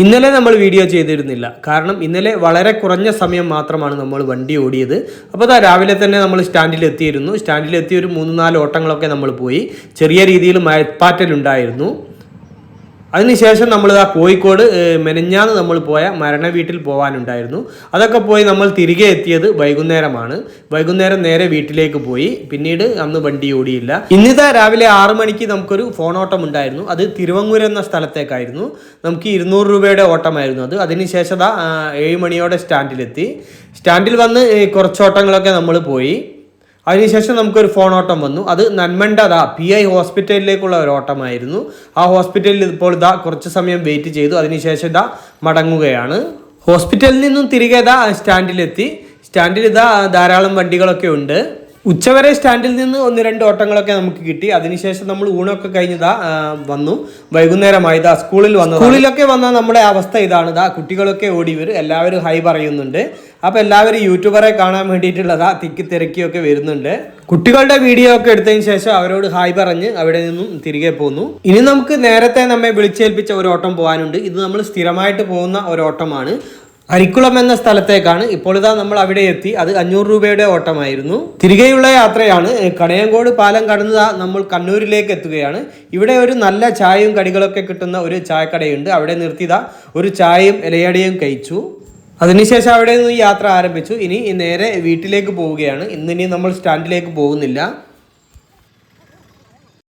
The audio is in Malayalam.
ഇന്നലെ നമ്മൾ വീഡിയോ ചെയ്തിരുന്നില്ല. കാരണം ഇന്നലെ വളരെ കുറഞ്ഞ സമയം മാത്രമാണ് നമ്മൾ വണ്ടി ഓടിയത്. അപ്പോൾ അതാ രാവിലെ തന്നെ നമ്മൾ സ്റ്റാൻഡിൽ എത്തിയിരുന്നു. സ്റ്റാൻഡിൽ എത്തി ഒരു മൂന്ന് നാല് ഓട്ടങ്ങളൊക്കെ നമ്മൾ പോയി. ചെറിയ രീതിയിൽ മയപ്പാറ്റലുണ്ടായിരുന്നു അതിനുശേഷം നമ്മൾ ആ കോഴിക്കോട് മെനഞ്ഞാന്ന് നമ്മൾ പോയ മരണ വീട്ടിൽ പോകാനുണ്ടായിരുന്നു അതൊക്കെ പോയി നമ്മൾ തിരികെ എത്തിയത് വൈകുന്നേരമാണ്. വൈകുന്നേരം നേരെ വീട്ടിലേക്ക് പോയി. പിന്നീട് അന്ന് വണ്ടി ഓടിയില്ല. ഇന്നിതാ രാവിലെ ആറു മണിക്ക് നമുക്കൊരു ഫോൺ ഓട്ടം ഉണ്ടായിരുന്നു അത് തിരുവങ്ങൂർ എന്ന സ്ഥലത്തേക്കായിരുന്നു. നമുക്ക് ഇരുന്നൂറ് രൂപയുടെ ഓട്ടമായിരുന്നു അത്. അതിനുശേഷം ഏഴ് മണിയോടെ സ്റ്റാൻഡിലെത്തി. സ്റ്റാൻഡിൽ വന്ന് കുറച്ച് ഓട്ടങ്ങളൊക്കെ നമ്മൾ പോയി. അതിനുശേഷം നമുക്കൊരു ഫോൺ ഓട്ടം വന്നു. അത് നന്മണ്ട ദാ പി ഐ ഹോസ്പിറ്റലിലേക്കുള്ള ഒരു ഓട്ടമായിരുന്നു. ആ ഹോസ്പിറ്റലിൽ ഇപ്പോൾ ഇതാ കുറച്ച് സമയം വെയിറ്റ് ചെയ്തു. അതിനുശേഷം ഇതാ മടങ്ങുകയാണ്. ഹോസ്പിറ്റലിൽ നിന്നും തിരികെ ഇതാ സ്റ്റാൻഡിലെത്തി സ്റ്റാൻഡിൽ ഇതാ ധാരാളം വണ്ടികളൊക്കെ ഉണ്ട്. ഉച്ചവരെ സ്റ്റാൻഡിൽ നിന്ന് ഒന്ന് രണ്ട് ഓട്ടങ്ങളൊക്കെ നമുക്ക് കിട്ടി. അതിനുശേഷം നമ്മൾ ഊണൊക്കെ കഴിഞ്ഞതാ വന്നു. വൈകുന്നേരമായി ദാ സ്കൂളിൽ വന്നു സ്കൂളിലൊക്കെ വന്ന നമ്മുടെ അവസ്ഥ ഇതാണ്. ഇതാ കുട്ടികളൊക്കെ ഓടി വരും. എല്ലാവരും ഹൈ പറയുന്നുണ്ട്. അപ്പൊ എല്ലാവരും യൂട്യൂബറെ കാണാൻ വേണ്ടിയിട്ടുള്ളതാ തിക്കി തിരക്കിയൊക്കെ വരുന്നുണ്ട്. കുട്ടികളുടെ വീഡിയോ ഒക്കെ എടുത്തതിന് ശേഷം അവരോട് ഹായ് പറഞ്ഞ് അവിടെ നിന്നും തിരികെ പോന്നു. ഇനി നമുക്ക് നേരത്തെ നമ്മെ വിളിച്ചേൽപ്പിച്ച ഒരു ഓട്ടം പോകാനുണ്ട് ഇത് നമ്മൾ സ്ഥിരമായിട്ട് പോകുന്ന ഒരു ഓട്ടമാണ്. അരിക്കുളം എന്ന സ്ഥലത്തേക്കാണ് ഇപ്പോൾ ഇതാ നമ്മൾ അവിടെ എത്തി. അത് അഞ്ഞൂറ് രൂപയുടെ ഓട്ടമായിരുന്നു. തിരികെയുള്ള യാത്രയാണ്. കണയങ്കോട് പാലം കടന്ന് നമ്മൾ കണ്ണൂരിലേക്ക് എത്തുകയാണ്. ഇവിടെ ഒരു നല്ല ചായയും കടികളൊക്കെ കിട്ടുന്ന ഒരു ചായക്കടയുണ്ട്. അവിടെ നിർത്തിയതാ ഒരു ചായയും ഇലയടയും കഴിച്ചു. അതിനുശേഷം അവിടെ നിന്ന് യാത്ര ആരംഭിച്ചു. ഇനി നേരെ വീട്ടിലേക്ക് പോവുകയാണ്. ഇന്നിനി നമ്മൾ സ്റ്റാൻഡിലേക്ക് പോകുന്നില്ല.